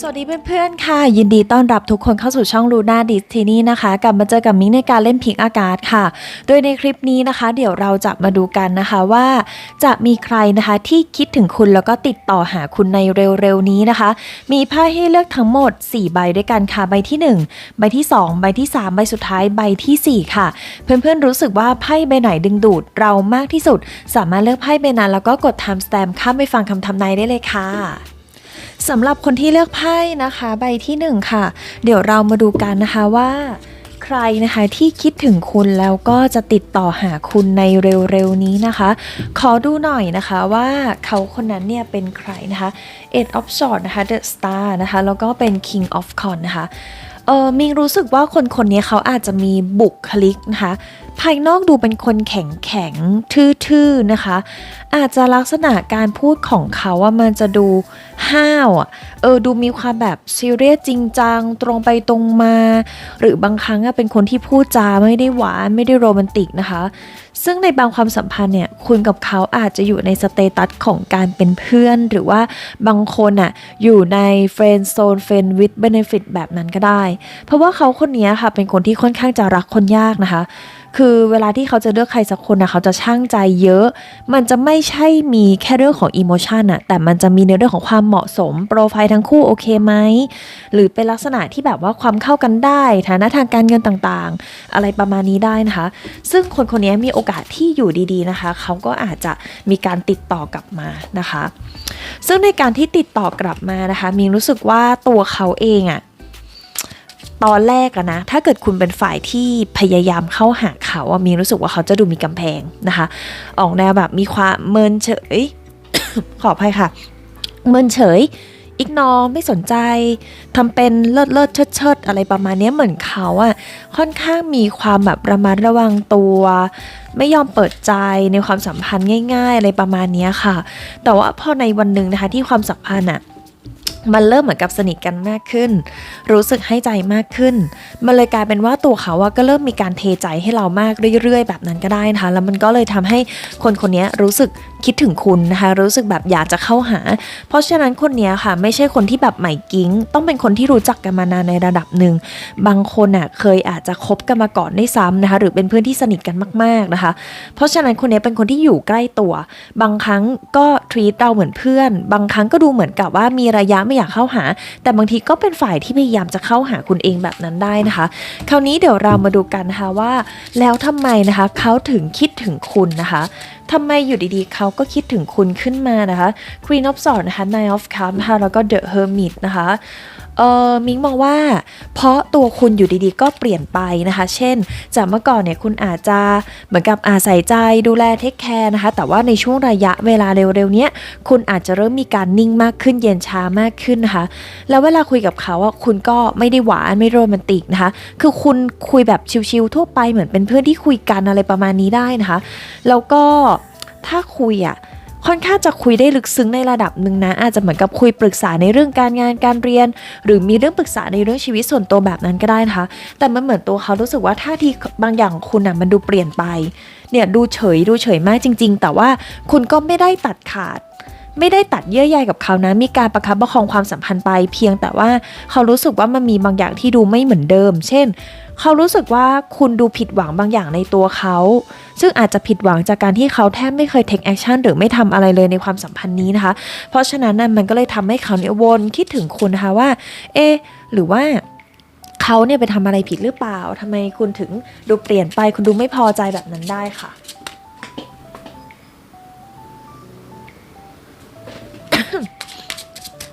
สวัสดีเพื่อนๆค่ะ ยินดีต้อนรับทุกคนเข้าสู่ช่องลูน่าดิสทีนี่นะคะ กลับมาเจอกับมิ้งในการเล่นพิงอากาศค่ะ โดยในคลิปนี้นะคะ เดี๋ยวเราจะมาดูกันนะคะว่า จะมีใครนะคะที่คิดถึงคุณแล้วก็ติดต่อหาคุณในเร็วๆนี้นะคะ มีไพ่ให้เลือกทั้งหมด 4 ใบด้วยกันค่ะใบที่ 1 ใบที่ 2 ใบที่ 3 ใบสุดท้ายใบทีสี่4 ค่ะ เพื่อนๆรู้สึกว่าไพ่ใบไหนดึงดูดเรามากที่สุด สามารถเลือกไพ่ใบนั้นแล้วก็กด time stamp ข้ามไปฟังคำทำนายได้เลยค่ะ สำหรับคนที่เลือกไพ่นะคะ ใบที่หนึ่งค่ะ เดี๋ยวเรามาดูกันนะคะว่า ใครนะคะที่คิดถึงคุณแล้วก็จะติดต่อหาคุณในเร็วๆนี้นะคะ ขอดูหน่อยนะคะว่าเขาคนนั้นเนี่ยเป็นใครนะคะ Eight of Swords นะคะ The Star นะคะ แล้วก็เป็น King of c o n นะคะ เออมิงรู้สึกว่าคนคนนี้เขาอาจจะมีบุคลิกนะคะ ภายนอกดูเป็นคนแข็งแข็งทื่อๆนะคะ อาจจะลักษณะการพูดของเขาว่ามันจะดูห้าวอะเออดูมีความแบบซีเรียสจริงจังตรงไปตรงมา หรือบางครั้งอะเป็นคนที่พูดจาไม่ได้หวานไม่ได้โรแมนติกนะคะ ซึ่งในบางความสัมพันธ์เนี่ยคุณกับเขาอาจจะอยู่ในสเตตัสของการเป็นเพื่อน หรือว่าบางคนอะอยู่ในเฟรนด์โซนเฟรนด์วิดเบเนฟิตแบบนั้นก็ได้ เพราะว่าเขาคนนี้ค่ะเป็นคนที่ค่อนข้างจะรักคนยากนะคะ คือเวลาที่เขาจะเลือกใครสักคนนะเขาจะช่างใจเยอะ มันจะไม่ใช่มีแค่เรื่องของอิโมชันอะแต่มันจะมีในเรื่องของความเหมาะสม โปรไฟล์ทั้งคู่โอเคไหม หรือเป็นลักษณะที่แบบว่าความเข้ากันได้ ฐานะทางการเงินต่างๆ อะไรประมาณนี้ได้นะคะ ซึ่งคนคนนี้มีโอกาสที่อยู่ดีๆนะคะ เขาก็อาจจะมีการติดต่อกลับมานะคะ ซึ่งในการที่ติดต่อกลับมานะคะ มีรู้สึกว่าตัวเขาเองอะ ตอนแรกอะนะ ถ้าเกิดคุณเป็นฝ่ายที่พยายามเข้าหาเขาอะมีรู้สึกว่าเขาจะดูมีกำแพงนะคะ ออกแนวแบบมีความเมินเฉย ขออภัยค่ะ เมินเฉยอิกนอไม่สนใจทำเป็นเลิศเลิศเชิดเชิดอะไรประมาณนี้เหมือนเขาอะค่อนข้างมีความแบบระมัดระวังตัว ไม่ยอมเปิดใจในความสัมพันธ์ง่าย ๆ อะไรประมาณนี้ค่ะ แต่ว่าพอในวันหนึ่งนะคะที่ความสัมพันธ์อะ มันเริ่มเหมือนกับสนิทกันมากขึ้น รู้สึกให้ใจมากขึ้น มันเลยกลายเป็นว่าตัวเขาอะก็เริ่มมีการเทใจให้เรามากเรื่อยๆ แบบนั้นก็ได้นะคะ แล้วมันก็เลยทำให้คนคนนี้รู้สึกคิดถึงคุณนะคะ รู้สึกแบบอยากจะเข้าหา เพราะฉะนั้นคนนี้ค่ะ ไม่ใช่คนที่แบบใหม่กิ้ง ต้องเป็นคนที่รู้จักกันมานานในระดับหนึ่ง บางคนอะเคยอาจจะคบกันมาก่อนได้ซ้ำนะคะ หรือเป็นเพื่อนที่สนิทกันมาก ๆนะคะ เพราะฉะนั้นคนนี้เป็นคนที่อยู่ใกล้ตัว บางครั้งก็ทรีตเราเหมือนเพื่อน บางครั้งก็ดูเหมือนกับว่ามีระยะไม่อยากเข้าหา แต่บางทีก็เป็นฝ่ายที่พยายามจะเข้าหาคุณเองแบบนั้นได้นะคะ คราวนี้เดี๋ยวเรามาดูกันนะคะว่า แล้วทำไมนะคะเขาถึงคิดถึงคุณนะคะทำไมอยู่ดีๆ เขาก็คิดถึงคุณขึ้นมานะคะ Queen of Swords นะคะ Nine of Cups นะคะแล้วก็ The Hermit นะคะ เออมิงมองว่า เพราะตัวคุณอยู่ดีๆ ก็เปลี่ยนไปนะคะ เช่น จากเมื่อก่อนเนี่ยคุณอาจจะเหมือนกับอาศัยใจดูแลเทคแคร์นะคะ แต่ว่าในช่วงระยะเวลาเร็วๆเนี้ยคุณอาจจะเริ่มมีการนิ่งมากขึ้นเย็นชามากขึ้นนะคะ แล้วเวลาคุยกับเขาอะคุณก็ไม่ได้หวานไม่โรแมนติกนะคะ คือคุณคุยแบบชิลๆทั่วไปเหมือนเป็นเพื่อนที่คุยกันอะไรประมาณนี้ได้นะคะ แล้วก็ถ้าคุยอะ ค่อนข้างจะคุยได้ลึกซึ้งในระดับหนึ่งนะ อาจจะเหมือนกับคุยปรึกษาในเรื่องการงานการเรียน หรือมีเรื่องปรึกษาในเรื่องชีวิตส่วนตัวแบบนั้นก็ได้นะคะ แต่มันเหมือนตัวเขารู้สึกว่าท่าทีบางอย่างของคุณอะมันดูเปลี่ยนไป เนี่ยดูเฉยดูเฉยมากจริง ๆ แต่ว่าคุณก็ไม่ได้ตัดขาดไม่ได้ตัดเยื่อใยกับเขานะ มีการประคับประคองความสัมพันธ์ไป เพียงแต่ว่าเขารู้สึกว่ามันมีบางอย่างที่ดูไม่เหมือนเดิม เช่น เขารู้สึกว่าคุณดูผิดหวังบางอย่างในตัวเขา ซึ่งอาจจะผิดหวังจากการที่เขาแทบไม่เคย take action หรือไม่ทำอะไรเลยในความสัมพันธ์นี้นะคะ เพราะฉะนั้นน่ะมันก็เลยทำให้เขาเนี่ยวนคิดถึงคุณนะคะว่า เอ หรือว่าเขาเนี่ยไปทำอะไรผิดหรือเปล่าทำไมคุณถึงดูเปลี่ยนไป คุณดูไม่พอใจแบบนั้นได้ค่ะ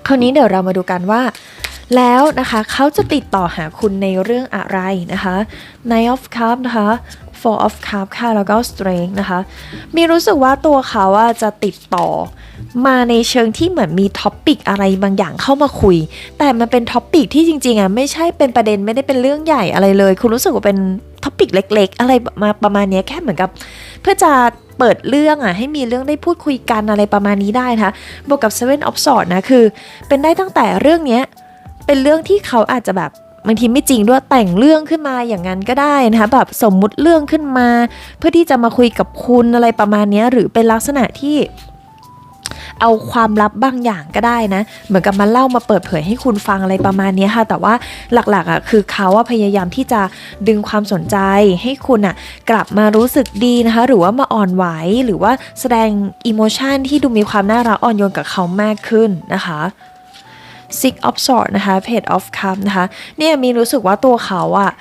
คราวนี้เดี๋ยวเรามาดูกันว่า แล้วนะคะเขาจะติดต่อหาคุณในเรื่องอะไรนะคะ Nine of Cups นะคะ Four of Cups ค่ะ แล้วก็ Strength นะคะ มีรู้สึกว่าตัวเขาอะจะติดต่อ มาในเชิงที่เหมือนมีท็อปปิกอะไรบางอย่างเข้ามาคุย แต่มันเป็นท็อปปิกที่จริงๆอะไม่ใช่เป็นประเด็นไม่ได้เป็นเรื่องใหญ่อะไรเลย คุณรู้สึกว่าเป็นท็อปปิกเล็ก ๆ อะไรมาประมาณนี้แค่เหมือนกับ เพื่อจะเปิดเรื่องอะให้มีเรื่องได้พูดคุยกันอะไรประมาณนี้ได้นะคะบวกกับ Seven of Swords นะคือ เป็นได้ตั้งแต่เรื่องนี้เป็นเรื่องที่เขาอาจจะแบบ บางทีไม่จริงด้วยแต่งเรื่องขึ้นมาอย่างนั้นก็ได้นะคะแบบสมมุติเรื่องขึ้นมา เพื่อที่จะมาคุยกับคุณอะไรประมาณนี้หรือเป็นลักษณะที่เอาความลับบางอย่างก็ได้นะ เหมือนกับมาเล่ามาเปิดเผยให้คุณฟังอะไรประมาณนี้ค่ะ แต่ว่าหลักๆอะคือเขาว่าพยายามที่จะดึงความสนใจให้คุณอะกลับมารู้สึกดีนะคะ หรือว่ามาอ่อนไหวหรือว่าแสดงอิโมชันที่ดูมีความน่ารักอ่อนโยนกับเขามากขึ้นนะคะ Six of Swords นะคะ Page of Cups นะคะเนี่ยมีรู้สึกว่าตัวเขาอะ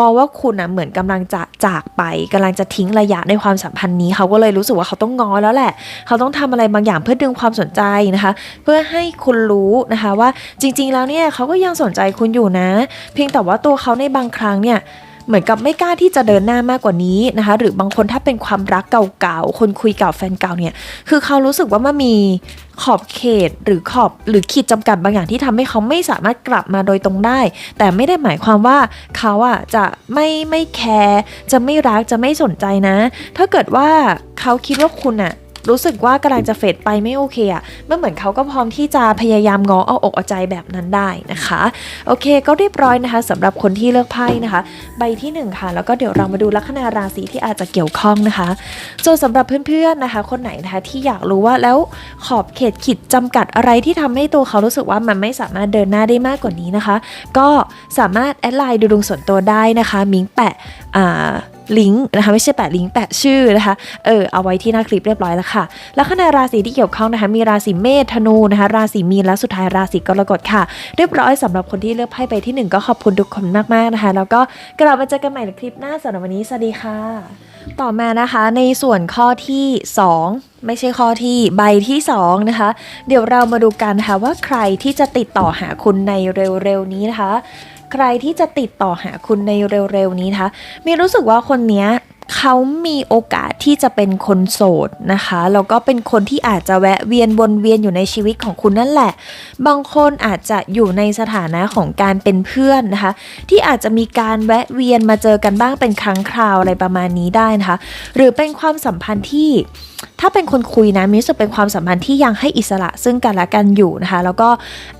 มองว่าคุณอะเหมือนกำลังจะจากไปกำลังจะทิ้งระยะในความสัมพันธ์นี้ เขาก็เลยรู้สึกว่าเขาต้องงอแล้วแหละ เขาต้องทำอะไรบางอย่างเพื่อดึงความสนใจนะคะ เพื่อให้คุณรู้นะคะว่าจริง ๆ แล้วเนี่ยเขาก็ยังสนใจคุณอยู่นะ เพียงแต่ว่าตัวเขาในบางครั้งเนี่ย เหมือนกับไม่กล้าที่จะเดินหน้ามากกว่านี้นะคะ หรือบางคนถ้าเป็นความรักเก่าๆ คนคุยเก่าแฟนเก่าเนี่ย คือเขารู้สึกว่ามันมีขอบเขตหรือขอบหรือขีดจำกัดบางอย่างที่ทำให้เขาไม่สามารถกลับมาโดยตรงได้ แต่ไม่ได้หมายความว่าเขาอะจะไม่ไม่แคร์จะไม่รักจะไม่สนใจนะ ถ้าเกิดว่าเขาคิดว่าคุณอะ รู้สึกว่ากำลังจะเฟดไปไม่โอเคอะมันเหมือนเขาก็พร้อมที่จะพยายามง้อเอาอกเอาใจแบบนั้นได้นะคะ โอเค ก็เรียบร้อยนะคะสำหรับคนที่เลือกไพ่นะคะ ใบที่หนึ่งค่ะ แล้วก็เดี๋ยวเรามาดูลัคนาราศีที่อาจจะเกี่ยวข้องนะคะส่วนสำหรับเพื่อนๆนะคะ คนไหนนะคะที่อยากรู้ว่าแล้วขอบเขตขีดจำกัดอะไรที่ทำให้ตัวเขารู้สึกว่ามันไม่สามารถเดินหน้าได้มากกว่านี้นะคะ ก็สามารถแอดไลน์ดูดวงส่วนตัวได้นะคะ มิงแปะอ่า ลิงก์นะคะไม่ใช่แปะลิงก์แปะชื่อนะคะเออเอาไว้ที่หน้าคลิปเรียบร้อยแล้วค่ะ ลัคนาราศีที่เกี่ยวข้องนะคะมีราศีเมษธนูนะคะราศีมีนและสุดท้ายราศีกรกฎค่ะ เรียบร้อยสำหรับคนที่เลือกไพ่ไปที่หนึ่งก็ขอบคุณทุกคนมากๆนะคะ แล้วก็กลับมาเจอกันใหม่ในคลิปหน้าสำหรับวันนี้สวัสดีค่ะ ต่อมานะคะในส่วนข้อที่ 2ไม่ใช่ข้อที่ใบที่ 2 นะคะ เดี๋ยวเรามาดูกันนะคะว่าใครที่จะติดต่อหาคุณในเร็วๆนี้นะคะ ใครที่จะติดต่อหาคุณในเร็วๆนี้นะคะมีรู้สึกว่าคนเนี้ย เขามีโอกาสที่จะเป็นคนโสดนะคะ แล้วก็เป็นคนที่อาจจะแวะเวียนวนเวียนอยู่ในชีวิตของคุณนั่นแหละ บางคนอาจจะอยู่ในสถานะของการเป็นเพื่อนนะคะ ที่อาจจะมีการแวะเวียนมาเจอกันบ้างเป็นครั้งคราวอะไรประมาณนี้ได้นะคะ หรือเป็นความสัมพันธ์ที่ ถ้าเป็นคนคุยนะมิสึกเป็นความสัมพันธ์ที่ยังให้อิสระซึ่งกันและกันอยู่นะคะ แล้วก็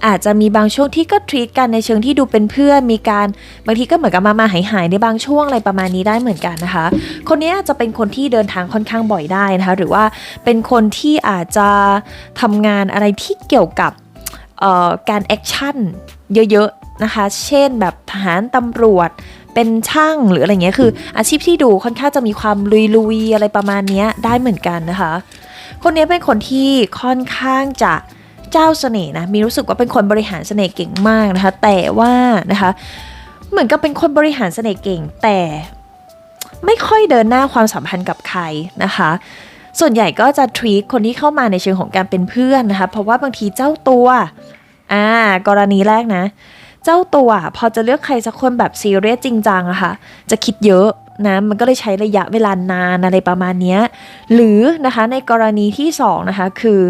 อาจจะมีบางช่วงที่ก็ทรีตกันในเชิงที่ดูเป็นเพื่อน มีการบางทีก็เหมือนกับมามาหายหายในบางช่วงอะไรประมาณนี้ได้เหมือนกันนะคะคนนี้จะเป็นคนที่เดินทางค่อนข้างบ่อยได้นะคะ หรือว่าเป็นคนที่อาจจะทำงานอะไรที่เกี่ยวกับการแอคชั่นเยอะๆนะคะ เช่นแบบทหารตำรวจเป็นช่างหรืออะไรเงี้ยคือ อาชีพที่ดูค่อนข้างจะมีความลุยๆอะไรประมาณนี้ได้เหมือนกันนะคะ คนนี้เป็นคนที่ค่อนข้างจะเจ้าเสน่ห์นะ มีรู้สึกว่าเป็นคนบริหารเสน่ห์เก่งมากนะคะ แต่ว่านะคะ เหมือนกับเป็นคนบริหารเสน่ห์เก่ง แต่ ไม่ค่อยเดินหน้าความสัมพันธ์กับใครนะคะ ส่วนใหญ่ก็จะทรีตคนที่เข้ามาในเชิงของการเป็นเพื่อนนะคะ เพราะว่าบางทีเจ้าตัวอ่ากรณีแรกนะ เจ้าตัวพอจะเลือกใครสักคนแบบซีเรียสจริงจังอะค่ะ จะคิดเยอะนะมันก็เลยใช้ระยะเวลานานอะไรประมาณนี้หรือนะคะในกรณีที่สองนะคะคือ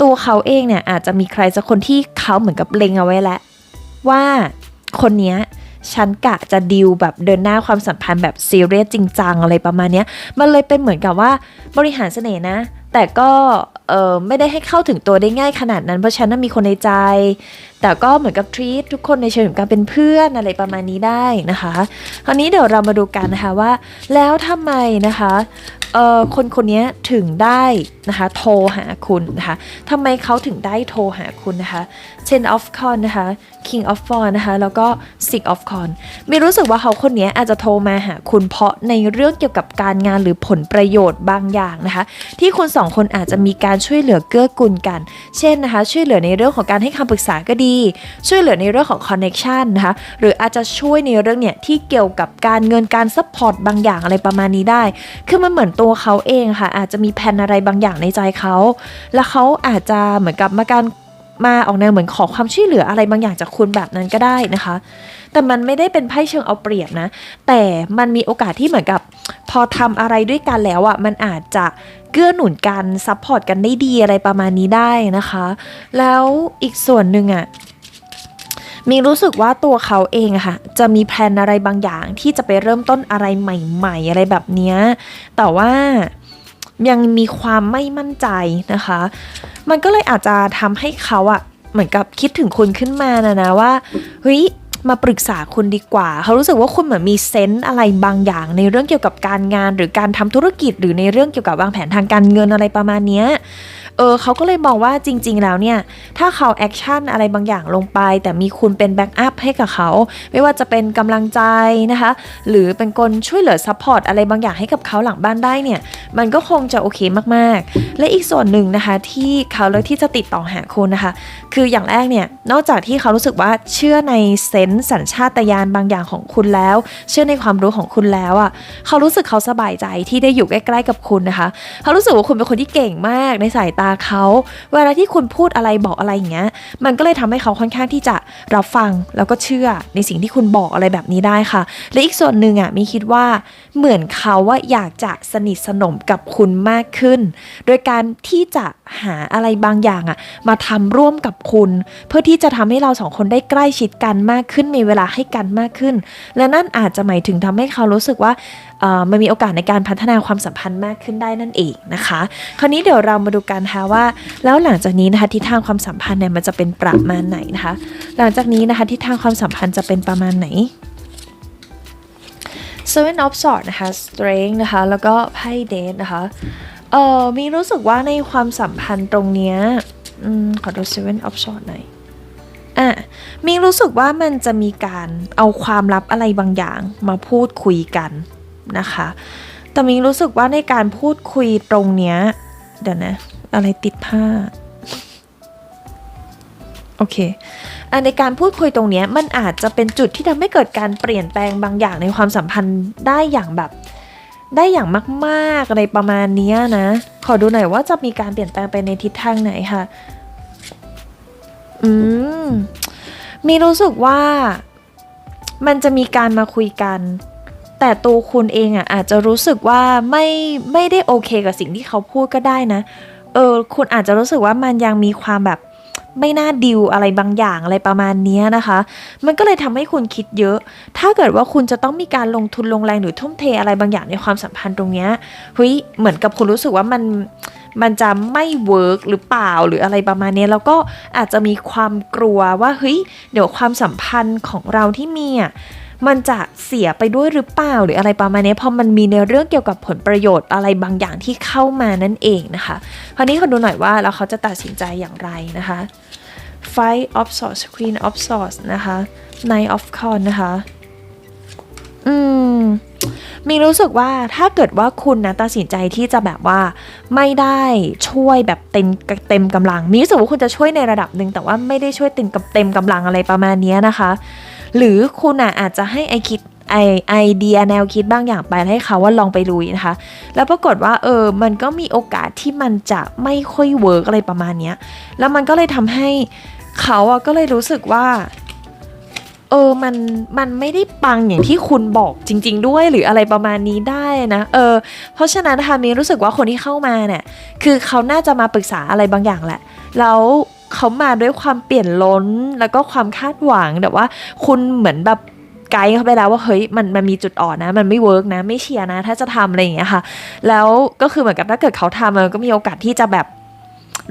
ตัวเขาเองเนี่ยอาจจะมีใครสักคนที่เขาเหมือนกับเล็งเอาไว้แล้วว่าคนนี้ ฉันกะจะดิวแบบเดินหน้าความสัมพันธ์แบบซีเรียสจริงจังอะไรประมาณนี้มันเลยเป็นเหมือนกับว่าบริหารเสน่ห์นะแต่ก็เออไม่ได้ให้เข้าถึงตัวได้ง่ายขนาดนั้น เพราะฉันน่ะมีคนในใจ แต่ก็เหมือนกับทรีตทุกคนในเชิงของการเป็นเพื่อนอะไรประมาณนี้ได้นะคะ คราวนี้เดี๋ยวเรามาดูกันนะคะว่า แล้วทำไมนะคะเออคนคนนี้ถึงได้นะคะโทรหาคุณนะคะทำไมเขาถึงได้โทรหาคุณนะคะ Ten of c o n นะคะ King of f o r นะคะ แล้วก็ Six of c o n มีรู้สึกว่าเขาคนนี้อาจจะโทรมาหาคุณเพราะในเรื่องเกี่ยวกับการงานหรือผลประโยชน์บางอย่างนะคะ ที่คุณสองคนอาจจะมีการช่วยเหลือเกื้อกูลกัน เช่นนะคะ ช่วยเหลือในเรื่องของการให้คำปรึกษาก็ดี ช่วยเหลือในเรื่องของคอนเน็ชันนะคะ หรืออาจจะช่วยในเรื่องเนี่ยที่เกี่ยวกับการเงินการซัพพอร์ตบางอย่างอะไรประมาณนี้ได้ คือมันเหมือนตัวเขาเองค่ะ อาจจะมีแผนอะไรบางอย่างในใจเขา แล้วเขาอาจจะเหมือนกับมาการมาออกแนวเหมือนขอความช่วยเหลืออะไรบางอย่างจากคุณแบบนั้นก็ได้นะคะ แต่มันไม่ได้เป็นไพ่เชิงเอาเปรียบนะ แต่มันมีโอกาสที่เหมือนกับ พอทำอะไรด้วยกันแล้วอะ่ะมันอาจจะเกื้อหนุนกันซัพพอร์ตกันได้ดีอะไรประมาณนี้ได้นะคะ แล้วอีกส่วนหนึ่งอะ่ะมีรู้สึกว่าตัวเขาเองอะค่ะ จะมีแพลนอะไรบางอย่างที่จะไปเริ่มต้นอะไรใหม่ ๆ อะไรแบบนี้แต่ว่ายังมีความไม่มั่นใจนะคะ มันก็เลยอาจจะทำให้เขาอะเหมือนกับคิดถึงคุณขึ้นมานะนะว่าเฮ้ย มาปรึกษาคุณดีกว่า เขารู้สึกว่าคุณเหมือนมีเซนส์อะไรบางอย่าง ในเรื่องเกี่ยวกับการงาน หรือการทำธุรกิจหรือในเรื่องเกี่ยวกับวางแผนทางการเงินอะไรประมาณนี้ เออเขาก็เลยมองว่าจริง ๆ แล้วเนี่ย ถ้าเขาแอคชั่นอะไรบางอย่างลงไป แต่มีคุณเป็นแบ็กอัพให้กับเขา ไม่ว่าจะเป็นกำลังใจนะคะ หรือเป็นคนช่วยเหลือซัพพอร์ตอะไรบางอย่างให้กับเขาหลังบ้านได้เนี่ย มันก็คงจะโอเคมากๆ และอีกส่วนหนึ่งนะคะที่เขาเลือกที่จะติดต่อหาคุณนะคะ คืออย่างแรกเนี่ย นอกจากที่เขารู้สึกว่าเชื่อในเซนส์สัญชาตญาณบางอย่างของคุณแล้ว เชื่อในความรู้ของคุณแล้วอะเขารู้สึกเขาสบายใจที่ได้อยู่ใกล้ๆกับคุณนะคะ เขารู้สึกว่าคุณเป็นคนที่เก่งมากในสายตาเขาเวลาที่คุณพูดอะไรบอกอะไรอย่างเงี้ย มันก็เลยทำให้เขาค่อนข้างที่จะรับฟังแล้วก็เชื่อในสิ่งที่คุณบอกอะไรแบบนี้ได้ค่ะ และอีกส่วนหนึ่งอะมีคิดว่าเหมือนเขาว่าอยากจะสนิทสนมกับคุณมากขึ้น โดยการที่จะหาอะไรบางอย่างอะมาทำร่วมกับคุณ เพื่อที่จะทำให้เราสองคนได้ใกล้ชิดกันมากขึ้นมีเวลาให้กันมากขึ้น และนั่นอาจจะหมายถึงทำให้เขารู้สึกว่า มันมีโอกาสในการพัฒนาความสัมพันธ์มากขึ้นได้นั่นเองนะคะ คราวนี้เดี๋ยวเรามาดูกันนะคะว่า แล้วหลังจากนี้นะคะทิศทางความสัมพันธ์เนี่ยมันจะเป็นประมาณไหนนะคะ หลังจากนี้นะคะทิศทางความสัมพันธ์จะเป็นประมาณไหน Seven of Swords นะคะ Strength นะคะแล้วก็ไพ่เดทนะคะเอ่อมีรู้สึกว่าในความสัมพันธ์ตรงเนี้ยอืมขอดู Seven of Swords หน่อยอะมีรู้สึกว่ามันจะมีการเอาความลับอะไรบางอย่างมาพูดคุยกัน นะคะ แต่มิงรู้สึกว่าในการพูดคุยตรงเนี้ยเดี๋ยวนะ อะไรติดผ้าโอเคอในการพูดคุยตรงเนี้ยมันอาจจะเป็นจุดที่ทำให้เกิดการเปลี่ยนแปลงบางอย่างในความสัมพันธ์ได้อย่างแบบ ได้อย่างมากๆอะไรประมาณนี้นะ ขอดูหน่อยว่าจะมีการเปลี่ยนแปลงไปในทิศทางไหนค่ะ อืม มีรู้สึกว่ามันจะมีการมาคุยกัน แต่ตัวคุณเองอะอาจจะรู้สึกว่าไม่ไม่ได้โอเคกับสิ่งที่เขาพูดก็ได้นะ เออคุณอาจจะรู้สึกว่ามันยังมีความแบบไม่น่าดิวอะไรบางอย่างอะไรประมาณนี้นะคะ มันก็เลยทำให้คุณคิดเยอะ ถ้าเกิดว่าคุณจะต้องมีการลงทุนลงแรงหรือทุ่มเทอะไรบางอย่างในความสัมพันธ์ตรงเนี้ยเฮ้ยเหมือนกับคุณรู้สึกว่ามันมันจะไม่เวิร์กหรือเปล่าหรืออะไรประมาณนี้แล้วก็อาจจะมีความกลัวว่าเฮ้ยเดี๋ยวความสัมพันธ์ของเราที่มีอะ มันจะเสียไปด้วยหรือเปล่าหรืออะไรประมาณนี้พอมันมีในเรื่องเกี่ยวกับผลประโยชน์อะไรบางอย่างที่เข้ามานั่นเองนะคะคราวนี้ขอดูหน่อยว่าแล้วเขาจะตัดสินใจอย่างไรนะคะ Five of Swords Queen of Swords นะคะ Nine of c o n นะคะ อืม มีรู้สึกว่าถ้าเกิดว่าคุณนะตัดสินใจที่จะแบบว่าไม่ได้ช่วยแบบเต็มเต็มกำลัง มีรู้สึกว่าคุณจะช่วยในระดับหนึ่งแต่ว่าไม่ได้ช่วยเต็มกับเต็มกำลังอะไรประมาณนี้นะคะ หรือคุณอะอาจจะให้ไอคิดไอไอเดียแนวคิดบางอย่างไปให้เขาว่าลองไปลุยนะคะ แล้วปรากฏว่าเออ มันก็มีโอกาสที่มันจะไม่ค่อยเวิร์กอะไรประมาณเนี้ย แล้วมันก็เลยทำให้เขาอะก็เลยรู้สึกว่า เออ มัน มันไม่ได้ปังอย่างที่คุณบอกจริง ๆ ด้วยหรืออะไรประมาณนี้ได้นะ เออ เพราะฉะนั้นนะคะมีรู้สึกว่าคนที่เข้ามาเนี่ย คือเขาน่าจะมาปรึกษาอะไรบางอย่างแหละ แล้ว เขามาด้วยความเปลี่ยนล้นแล้วก็ความคาดหวังแต่ว่า คุณเหมือนแบบไกด์เขาไปแล้วว่าเฮ้ยมันมันมีจุดอ่อนนะ มันไม่เวิร์กนะ ไม่เชียร์นะ ถ้าจะทำอะไรอย่างเงี้ยค่ะ แล้วก็คือเหมือนกับถ้าเกิดเขาทำมันก็มีโอกาสที่จะแบบ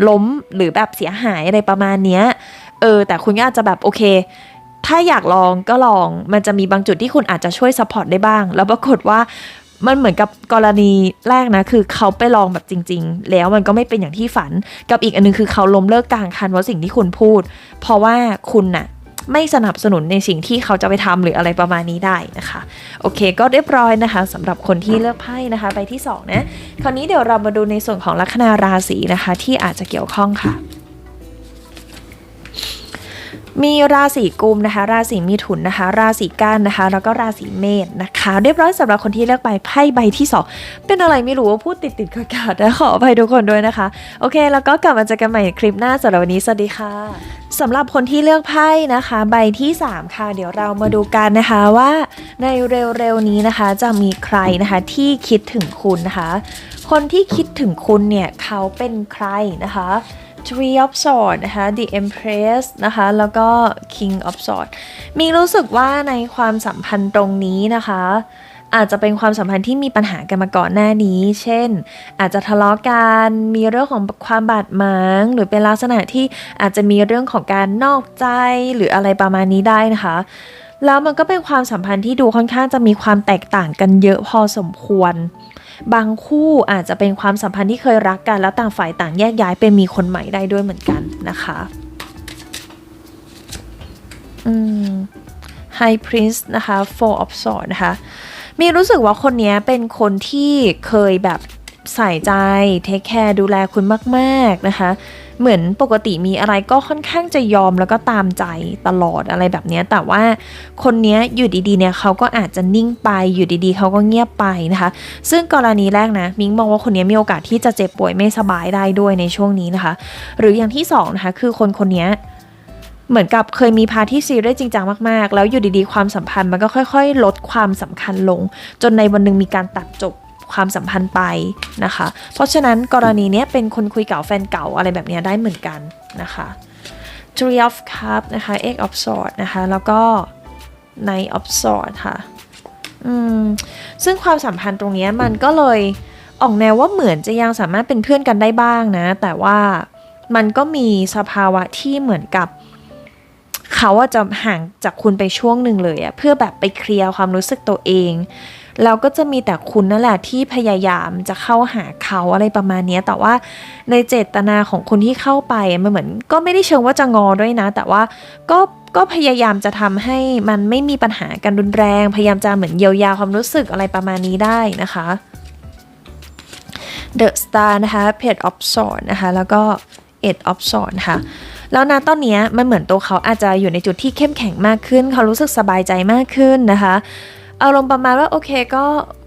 ล้มหรือแบบเสียหายอะไรประมาณเนี้ยเออ แต่คุณก็อาจจะแบบโอเค ถ้าอยากลองก็ลองมันจะมีบางจุดที่คุณอาจจะช่วยซัพพอร์ตได้บ้าง แล้วปรากฏว่า มันเหมือนกับกรณีแรกนะ คือเขาไปลองแบบจริง ๆ แล้วมันก็ไม่เป็นอย่างที่ฝัน กับอีกอันนึงคือเขาล้มเลิกกลางคันเพราะสิ่งที่คุณพูด เพราะว่าคุณน่ะไม่สนับสนุนในสิ่งที่เขาจะไปทำหรืออะไรประมาณนี้ได้นะคะ โอเค ก็เรียบร้อยนะคะสำหรับคนที่เลือกไพ่นะคะใบที่สองนะคราวนี้เดี๋ยวเรามาดูในส่วนของลัคนาราศีนะคะ ที่อาจจะเกี่ยวข้องค่ะ มีราศีกุมนะคะ ราศีมีถุนนะคะ ราศีกันนะคะ แล้วก็ราศีเมษนะคะ เรียบร้อยสำหรับคนที่เลือกไปไพ่ใบที่สองเป็นอะไรไม่รู้ว่าพูดติดติดๆขัดนะขออภัยทุกคนด้วยนะคะ โอเค แล้วก็กลับมาเจอกันใหม่คลิปหน้าสำหรับวันนี้สวัสดีค่ะสำหรับคนที่เลือกไพ่นะคะ ใบที่ 3 ค่ะ เดี๋ยวเรามาดูกันนะคะว่าในเร็วๆนี้นะคะจะมีใครนะคะที่คิดถึงคุณนะคะ คนที่คิดถึงคุณเนี่ยเขาเป็นใครนะคะ Three of Swords นะคะ The Empress นะคะ แล้วก็ King of Swords มีรู้สึกว่าในความสัมพันธ์ตรงนี้นะคะอาจจะเป็นความสัมพันธ์ที่มีปัญหากันมาก่อนหน้านี้ เช่น อาจจะทะเลาะกัน มีเรื่องของความบาดหมาง หรือเป็นลักษณะที่อาจจะมีเรื่องของการนอกใจหรืออะไรประมาณนี้ได้นะคะ แล้วมันก็เป็นความสัมพันธ์ที่ดูค่อนข้างจะมีความแตกต่างกันเยอะพอสมควร บางคู่อาจจะเป็นความสัมพันธ์ที่เคยรักกัน แล้วต่างฝ่ายต่างแยกย้ายไปมีคนใหม่ได้ด้วยเหมือนกันนะคะอืม High Prince นะคะ Four of Swords นะคะ มีรู้สึกว่าคนนี้เป็นคนที่เคยแบบใส่ใจเทคแคร์ดูแลคุณมาก ๆ นะคะ เหมือนปกติมีอะไรก็ค่อนข้างจะยอมแล้วก็ตามใจตลอดอะไรแบบนี้แต่ว่าคนนี้อยู่ดีๆเนี่ยเขาก็อาจจะนิ่งไปอยู่ดีๆเขาก็เงียบไปนะคะ ซึ่งกรณีแรกนะมิงมองว่าคนนี้มีโอกาสที่จะเจ็บป่วยไม่สบายได้ด้วยในช่วงนี้นะคะ หรืออย่างที่สองนะคะคือคนคนนี้เหมือนกับเคยมีพาที่ซีเรียสจริงจังมากๆ แล้วอยู่ดีๆ ความสัมพันธ์มันก็ค่อย ๆ ลดความสำคัญลง จนในวันหนึ่งมีการตัดจบ ความสัมพันธ์ไปนะคะ เพราะฉะนั้นกรณีเนี้ยเป็นคนคุยเก่าแฟนเก่าอะไรแบบเนี้ยได้เหมือนกันนะคะ Three of Cups นะคะ Eight of Swords นะคะ แล้วก็ Knight of Swords ค่ะอืมซึ่งความสัมพันธ์ตรงเนี้ยมันก็เลยออกแนวว่าเหมือนจะยังสามารถเป็นเพื่อนกันได้บ้างนะ แต่ว่ามันก็มีสภาวะที่เหมือนกับ เขาอะจะห่างจากคุณไปช่วงหนึ่งเลยอะเพื่อแบบไปเคลียร์ความรู้สึกตัวเอง แล้วก็จะมีแต่คุณนั่นแหละที่พยายามจะเข้าหาเขาอะไรประมาณนี้แต่ว่าในเจตนาของคนที่เข้าไปมันเหมือน ก็ไม่ได้เชิงว่าจะงอด้วยนะ แต่ว่าก็ก็พยายามจะทำให้มันไม่มีปัญหากันรุนแรง พยายามจะเหมือนเยียวยาความรู้สึกอะไรประมาณนี้ได้นะคะ The Star นะคะ Page of Swords นะคะแล้วก็ Eight of Swords นะคะแล้วนะตอนนี้มันเหมือนตัวเขาอาจจะอยู่ในจุดที่เข้มแข็งมากขึ้น เขารู้สึกสบายใจมากขึ้นนะคะ อารมณ์ประมาณว่าโอเคก็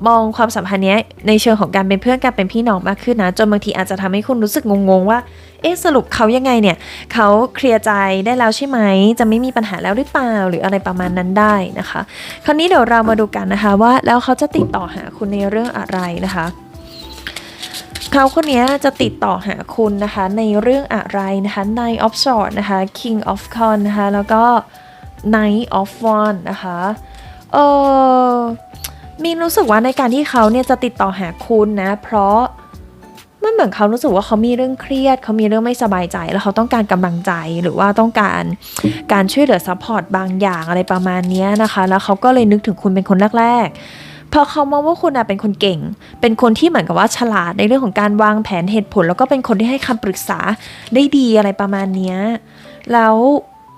มองความสัมพันธ์นี้ในเชิงของการเป็นเพื่อนกันเป็นพี่น้องมากขึ้นนะ จนบางทีอาจจะทำให้คุณรู้สึกงงๆว่า เอ๊ะสรุปเขายังไงเนี่ยเขาเคลียร์ใจได้แล้วใช่ไหม จะไม่มีปัญหาแล้วหรือเปล่าหรืออะไรประมาณนั้นได้นะคะ คราวนี้เดี๋ยวเรามาดูกันนะคะว่าแล้วเขาจะติดต่อหาคุณในเรื่องอะไรนะคะเขาคนนี้จะติดต่อหาคุณนะคะ ในเรื่องอะไรนะคะ Nine of Swords นะคะ King of c o n นะคะแล้วก็ Knight of Wands นะคะ เออมีรู้สึกว่าในการที่เขาเนี่ยจะติดต่อหาคุณนะ เพราะมันเหมือนเขารู้สึกว่าเขามีเรื่องเครียด เขามีเรื่องไม่สบายใจ แล้วเขาต้องการกำลังใจหรือว่าต้องการการช่วยเหลือซัพพอร์ตบางอย่างอะไรประมาณนี้นะคะ แล้วเขาก็เลยนึกถึงคุณเป็นคนแรกๆพราะเขามองว่าคุณเป็นคนเก่ง เป็นคนที่เหมือนกับว่าฉลาดในเรื่องของการวางแผนเหตุผล แล้วก็เป็นคนที่ให้คำปรึกษาได้ดีอะไรประมาณนี้แล้ว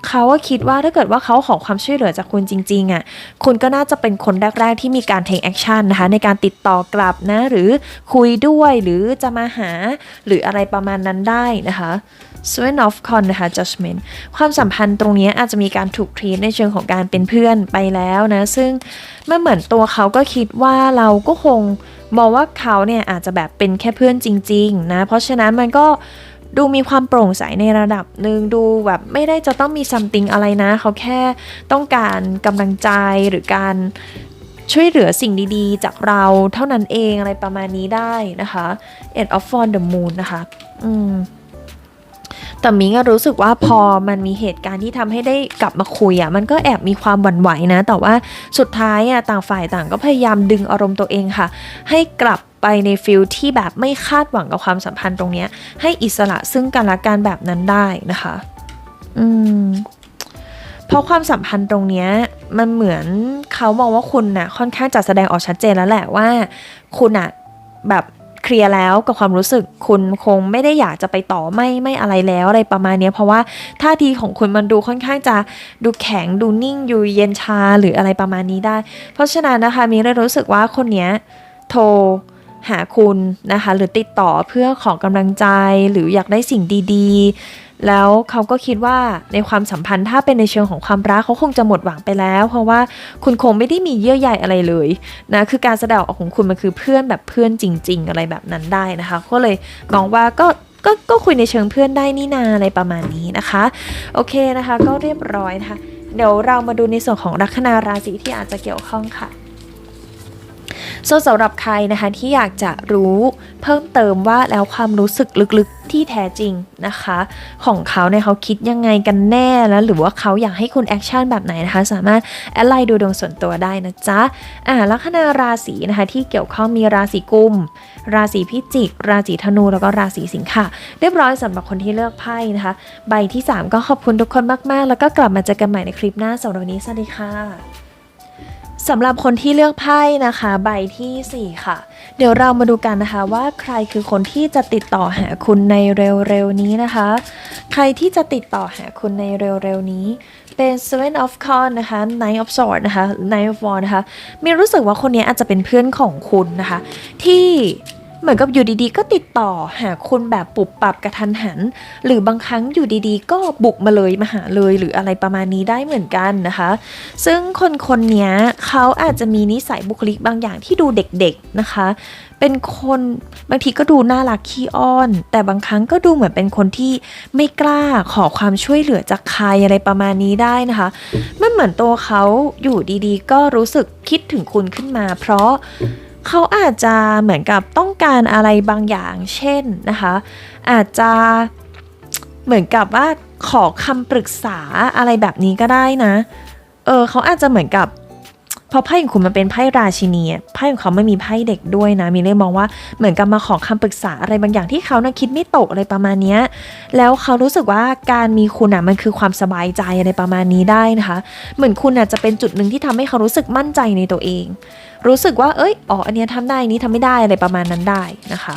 เขาก็คิดว่าถ้าเกิดว่าเขาขอความช่วยเหลือจากคุณจริงๆอะคุณก็น่าจะเป็นคนแรก ๆ ที่มีการ take action นะคะในการติดต่อกลับนะ หรือคุยด้วยหรือจะมาหาหรืออะไรประมาณนั้นได้นะคะ s w e n of Con นะคะ Judgment ความสัมพันธ์ตรงนี้อาจจะมีการถูกทรีตในเชิงของการเป็นเพื่อนไปแล้วนะ ซึ่งมันเหมือนตัวเขาก็คิดว่าเราก็คงมองว่าเขาเนี่ยอาจจะแบบเป็นแค่เพื่อนจริง ๆ นะ เพราะฉะนั้นมันก็ ดูมีความโปร่งใสในระดับหนึ่งดูแบบไม่ได้จะต้องมีซัมติงอะไรนะ เขาแค่ต้องการกำลังใจหรือการช่วยเหลือสิ่งดีๆ จากเราเท่านั้นเองอะไรประมาณนี้ได้นะคะ End of on the Moon นะคะ อืม แต่มิงอะรู้สึกว่าพอมันมีเหตุการณ์ที่ทำให้ได้กลับมาคุยอะมันก็แอบมีความหวั่นไหวนะ แต่ว่าสุดท้ายอะต่างฝ่ายต่างก็พยายามดึงอารมณ์ตัวเองค่ะ ให้กลับไปในฟิลที่แบบไม่คาดหวังกับความสัมพันธ์ตรงนี้ให้อิสระซึ่งกันและกันแบบนั้นได้นะคะ อืมเพราะความสัมพันธ์ตรงนี้มันเหมือนเขามองว่าคุณน่ะค่อนข้างจะแสดงออกชัดเจนแล้วแหละว่า คุณอะแบบ เคลียร์แล้วกับความรู้สึกคุณคงไม่ได้อยากจะไปต่อไม่ไม่อะไรแล้วอะไรประมาณนี้เพราะว่าท่าทีของคุณมันดูค่อนข้างจะดูแข็งดูนิ่งอยู่เย็นชาหรืออะไรประมาณนี้ได้ เพราะฉะนั้นนะคะมีเลยรู้สึกว่าคนเนี้ยโทรหาคุณนะคะหรือติดต่อเพื่อขอกำลังใจหรืออยากได้สิ่งดี ๆ แล้วเขาก็คิดว่าในความสัมพันธ์ถ้าเป็นในเชิงของความรักเขาคงจะหมดหวังไปแล้ว เพราะว่าคุณคงไม่ได้มีเยื่อใยอะไรเลยนะคือการแสดงออกของคุณมันคือเพื่อนแบบเพื่อนจริง ๆ อะไรแบบนั้นได้นะคะก็เลยมองว่าก็ก็ก็คุยในเชิงเพื่อนได้นี่นาอะไรประมาณนี้นะคะ โอเคนะคะ ก็เรียบร้อยนะคะ เดี๋ยวเรามาดูในส่วนของลัคนาราศีที่อาจจะเกี่ยวข้องค่ะ ส่วนสำหรับใครนะคะที่อยากจะรู้เพิ่มเติมว่าแล้วความรู้สึกลึกๆที่แท้จริงนะคะ ของเขาเนี่ยเขาคิดยังไงกันแน่แล้วหรือว่าเขาอยากให้คุณแอคชั่นแบบไหนนะคะ สามารถแอดไลน์ดูดวงส่วนตัวได้นะจ๊ะอ่าลัคนาราศีนะคะที่เกี่ยวข้องมีราศีกุม ราศีพิจิก ราศีธนูแล้วก็ราศีสิงค์ค่ะ เรียบร้อยสำหรับคนที่เลือกไพ่นะคะ ใบที่ 3 ก็ขอบคุณทุกคนมากๆ แล้วก็กลับมาเจอกันใหม่ในคลิปหน้าสำหรับวันนี้สวัสดีค่ะ สำหรับคนที่เลือกไพ่นะคะ ใบทีสี่ 4 ค่ะ เดี๋ยวเรามาดูกันนะคะว่าใครคือคนที่จะติดต่อหาคุณในเร็วๆนี้นะคะ ใครที่จะติดต่อหาคุณในเร็วๆนี้ เป็น Seven of c o n นะคะ Nine of Swords นะคะ Nine of Wand นะคะมีรู้สึกว่าคนนี้อาจจะเป็นเพื่อนของคุณนะคะ ที่ เหมือนกับอยู่ดีๆ ก็ติดต่อหาคุณแบบปุบปับกระทันหัน หรือบางครั้งอยู่ดีๆ ก็บุกมาเลยมาหาเลยหรืออะไรประมาณนี้ได้เหมือนกันนะคะ ซึ่งคนคนนี้เขาอาจจะมีนิสัยบุคลิกบางอย่างที่ดูเด็กๆนะคะ เป็นคนบางทีก็ดูน่ารักขี้อ้อน แต่บางครั้งก็ดูเหมือนเป็นคนที่ไม่กล้าขอความช่วยเหลือจากใครอะไรประมาณนี้ได้นะคะมันเหมือนตัวเขาอยู่ดีๆ ก็รู้สึกคิดถึงคุณขึ้นมา เพราะ เขาอาจจะเหมือนกับต้องการอะไรบางอย่าง เช่นนะคะ อาจจะเหมือนกับว่าขอคำปรึกษาอะไรแบบนี้ก็ได้นะ เออเขาอาจจะเหมือนกับพราะไพ่ของคุณมันเป็นไพ่ราชินีไพ่ของเขาไม่มีไพ่เด็กด้วยนะ มีเลยมองว่าเหมือนกับมาขอคำปรึกษาอะไรบางอย่างที่เขานะคิดไม่ตกอะไรประมาณนี้แล้วเขารู้สึกว่าการมีคุณอะมันคือความสบายใจอะไรประมาณนี้ได้นะคะ เหมือนคุณอะจะเป็นจุดหนึ่งที่ทำให้เขารู้สึกมั่นใจในตัวเอง รู้สึกว่า เอ้ย อ๋อ อันนี้ทำได้อันนี้ทำไม่ได้อะไรประมาณนั้นได้นะคะ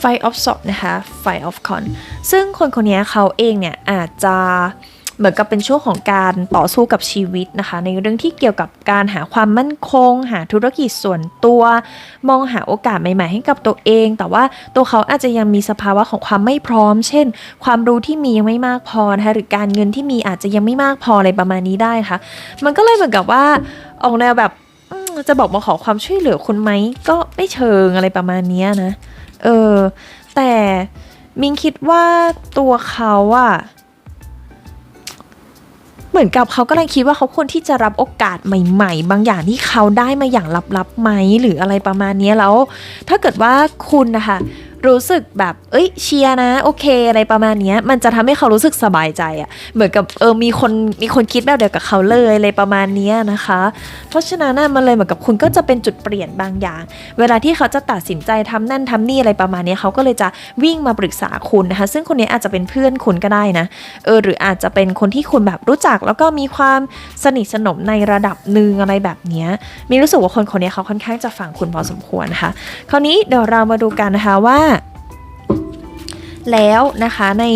Fight of s o p นะคะ Fight of Con ซึ่งคนคนนี้เขาเองเนี่ยอาจจะ เหมือนกับเป็นช่วงของการต่อสู้กับชีวิตนะคะ ในเรื่องที่เกี่ยวกับการหาความมั่นคง หาธุรกิจส่วนตัว มองหาโอกาสใหม่ๆ ให้กับตัวเอง แต่ว่าตัวเขาอาจจะยังมีสภาวะของความไม่พร้อม เช่น ความรู้ที่มียังไม่มากพอนะคะหรือการเงินที่มีอาจจะยังไม่มากพออะไรประมาณนี้ได้ค่ะ มันก็เลยเหมือนกับว่าออกแนวแบบจะบอกมาขอความช่วยเหลือคุณไหมก็ไม่เชิงอะไรประมาณนี้นะ เออ แต่มิงคิดว่าตัวเขาอะ เหมือนกับเขากำลังคิดว่าเขาควรที่จะรับโอกาสใหม่ ๆ บางอย่างที่เขาได้มาอย่างลับๆไหมหรืออะไรประมาณนี้แล้ว ถ้าเกิดว่าคุณนะคะ รู้สึกแบบ เอ้ยเชียร์นะ โอเค อะไรประมาณนี้มันจะทำให้เขารู้สึกสบายใจอะเหมือนกับเออมีคนมีคนคิดแบบเดียวกับเขาเลยอะไรประมาณนี้นะคะ เพราะฉะนั้นมันเลยเหมือนกับคุณก็จะเป็นจุดเปลี่ยนบางอย่าง เวลาที่เขาจะตัดสินใจทำนั่นทำนี่อะไรประมาณนี้เขาก็เลยจะวิ่งมาปรึกษาคุณนะคะ ซึ่งคนนี้อาจจะเป็นเพื่อนคุณก็ได้นะเออหรืออาจจะเป็นคนที่คุณแบบรู้จัก แล้วก็มีความสนิทสนมในระดับหนึ่งอะไรแบบนี้มีรู้สึกว่าคนคนนี้เขาค่อนข้างจะฝังคุณพอสมควรนะคะคราวนี้เดี๋ยวเรามาดูกันนะคะว่า แล้วนะคะใน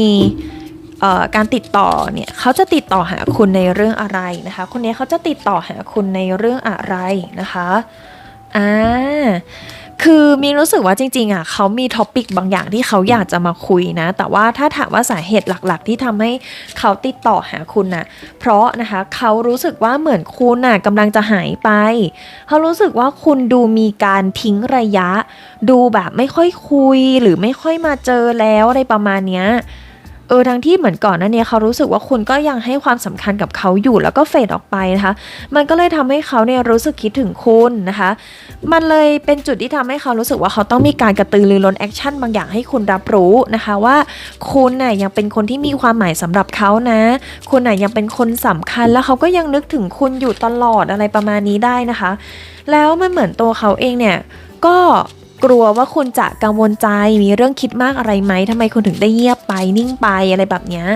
การติดต่อเนี่ยเขาจะติดต่อหาคุณในเรื่องอะไรนะคะ คนนี้เขาจะติดต่อหาคุณในเรื่องอะไรนะคะอ่า คือมีรู้สึกว่าจริงๆอะเขามีท็อปิกบางอย่างที่เขาอยากจะมาคุยนะ แต่ว่าถ้าถามว่าสาเหตุหลักๆ ที่ทำให้เขาติดต่อหาคุณน่ะ เพราะนะคะเขารู้สึกว่าเหมือนคุณน่ะกำลังจะหายไป เขารู้สึกว่าคุณดูมีการทิ้งระยะ ดูแบบไม่ค่อยคุยหรือไม่ค่อยมาเจอแล้วอะไรประมาณเนี้ย เออทั้งที่เหมือนก่อนนั้นเนี่ยเขารู้สึกว่าคุณก็ยังให้ความสำคัญกับเขาอยู่แล้วก็เฟดออกไปนะคะ มันก็เลยทำให้เขาเนี่ยรู้สึกคิดถึงคุณนะคะ มันเลยเป็นจุดที่ทำให้เขารู้สึกว่าเขาต้องมีการกระตือรือร้นแอคชั่นบางอย่างให้คุณรับรู้นะคะว่าคุณน่ะยังเป็นคนที่มีความหมายสำหรับเขานะ คุณน่ะยังเป็นคนสำคัญแล้วเขาก็ยังนึกถึงคุณอยู่ตลอดอะไรประมาณนี้ได้นะคะ แล้วมันเหมือนตัวเขาเองเนี่ยก็ กลัวว่าคุณจะกังวลใจมีเรื่องคิดมากอะไรไหมทำไมคุณถึงได้เงียบไปนิ่งไปอะไรแบบเนี้ย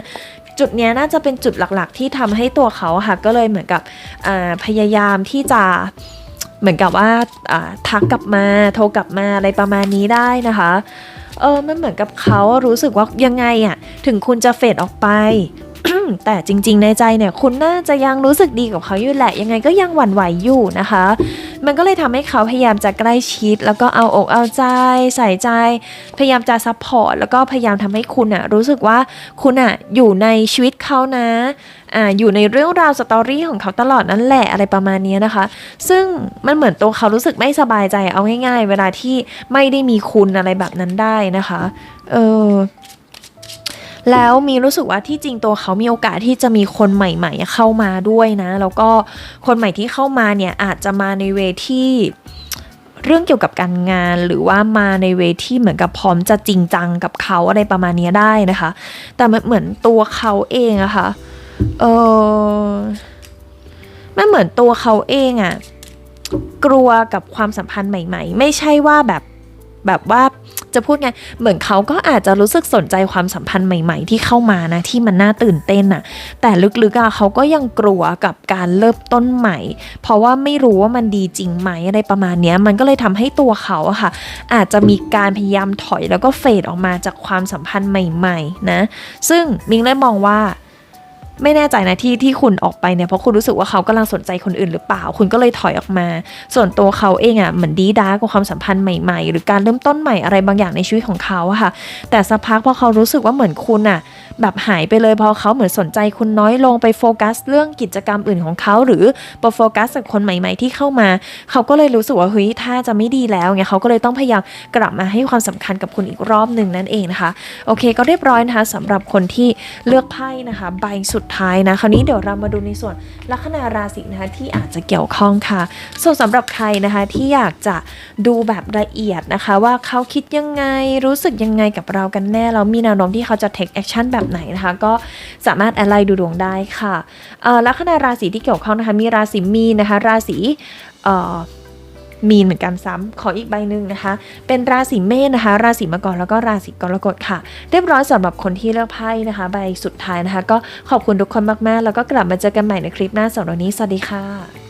จุดนี้น่าจะเป็นจุดหลักๆ ที่ทำให้ตัวเขาค่ะก็เลยเหมือนกับพยายามที่จะเหมือนกับว่าอ่าทักกลับมาโทรกลับมาอะไรประมาณนี้ได้นะคะเออมันเหมือนกับเขารู้สึกว่ายังไงอะถึงคุณจะเฟดออกไป แต่จริงๆในใจเนี่ยคุณน่าจะยังรู้สึกดีกับเขาอยู่แหละ ยังไงก็ยังหวั่นไหวอยู่นะคะ มันก็เลยทำให้เขาพยายามจะใกล้ชิด แล้วก็เอาอกเอาใจ ใส่ใจ พยายามจะซัพพอร์ตแล้วก็พยายามทำให้คุณอะรู้สึกว่าคุณอะอยู่ในชีวิตเขานะอ่าอยู่ในเรื่องราวสตอรี่ของเขาตลอดนั่นแหละอะไรประมาณนี้นะคะ ซึ่งมันเหมือนตัวเขารู้สึกไม่สบายใจเอาง่าย ๆ เวลาที่ไม่ได้มีคุณอะไรแบบนั้นได้นะคะ เออ แล้วมีรู้สึกว่าที่จริงตัวเขามีโอกาสที่จะมีคนใหม่ ๆ เข้ามาด้วยนะ แล้วก็คนใหม่ที่เข้ามาเนี่ยอาจจะมาในเวที่เรื่องเกี่ยวกับการงานหรือว่ามาในเวที่เหมือนกับพร้อมจะจริงจังกับเขาอะไรประมาณนี้ได้นะคะ แต่เหมือนตัวเขาเองอะค่ะเออมันเหมือนตัวเขาเองอะกลัวกับความสัมพันธ์ใหม่ ๆ ไม่ใช่ว่าแบบ แบบว่าจะพูดไง เหมือนเขาก็อาจจะรู้สึกสนใจความสัมพันธ์ใหม่ ๆ ที่เข้ามานะ ที่มันน่าตื่นเต้นน่ะแต่ลึกๆอะเขาก็ยังกลัวกับการเริ่มต้นใหม่ เพราะว่าไม่รู้ว่ามันดีจริงไหมอะไรประมาณนี้มันก็เลยทำให้ตัวเขาอะค่ะ อาจจะมีการพยายามถอยแล้วก็เฟดออกมาจากความสัมพันธ์ใหม่ ๆ นะ ซึ่งมิงเลยมองว่า ไม่แน่ใจนะที่ที่คุณออกไปเนี่ยเพราะคุณรู้สึกว่าเขากำลังสนใจคนอื่นหรือเปล่า คุณก็เลยถอยออกมา ส่วนตัวเขาเองอะ่ะเหมือนดีด้ากับความสัมพันธ์ใหม่ๆ หรือการเริ่มต้นใหม่อะไรบางอย่างในชีวิตของเขาอะค่ะ แต่สักพักพอเขารู้สึกว่าเหมือนคุณอะแบบหายไปเลยพอเขาเหมือนสนใจคุณน้อยลงไปโฟกัสเรื่องกิจกรรมอื่นของเขา หรือไปโฟกัสกับคนใหม่ๆ ที่เข้ามา เขาก็เลยรู้สึกว่าเฮ้ยถ้าจะไม่ดีแล้วไงเขาก็เลยต้องพยายามกลับมาให้ความสำคัญกับคุณอีกรอบหนึ่งนั่นเองนะคะโอเค ก็เรียบร้อยนะคะสำหรับคนที่เลือกไพ่นะคะใบสุดท้ายนะคราวนี้เดี๋ยวเรามาดูในส่วนลัคนาราศีนะคะที่อาจจะเกี่ยวข้องค่ะ ส่วนสำหรับใครนะคะที่อยากจะดูแบบละเอียดนะคะ ว่าเขาคิดยังไงรู้สึกยังไงกับเรากันแน่แล้วมีแนวโน้มที่เขาจะ take action แบบไหนนะคะ ก็สามารถแอดไลน์ดูดวงได้ค่ะลัคนาราศีที่เกี่ยวข้องนะคะมีราศีมีนนะคะ ราศีเอ่อ มีนเหมือนกันซ้ำขออีกใบหนึ่งนะคะ เป็นราศีเมษนะคะ ราศีมังกรแล้วก็ราศีกรกฎค่ะ เรียบร้อยสำหรับคนที่เลือกไพ่นะคะ ใบสุดท้ายนะคะ ก็ขอบคุณทุกคนมากๆ แล้วก็กลับมาเจอกันใหม่ในคลิปหน้าสำหรับวันนี้สวัสดีค่ะ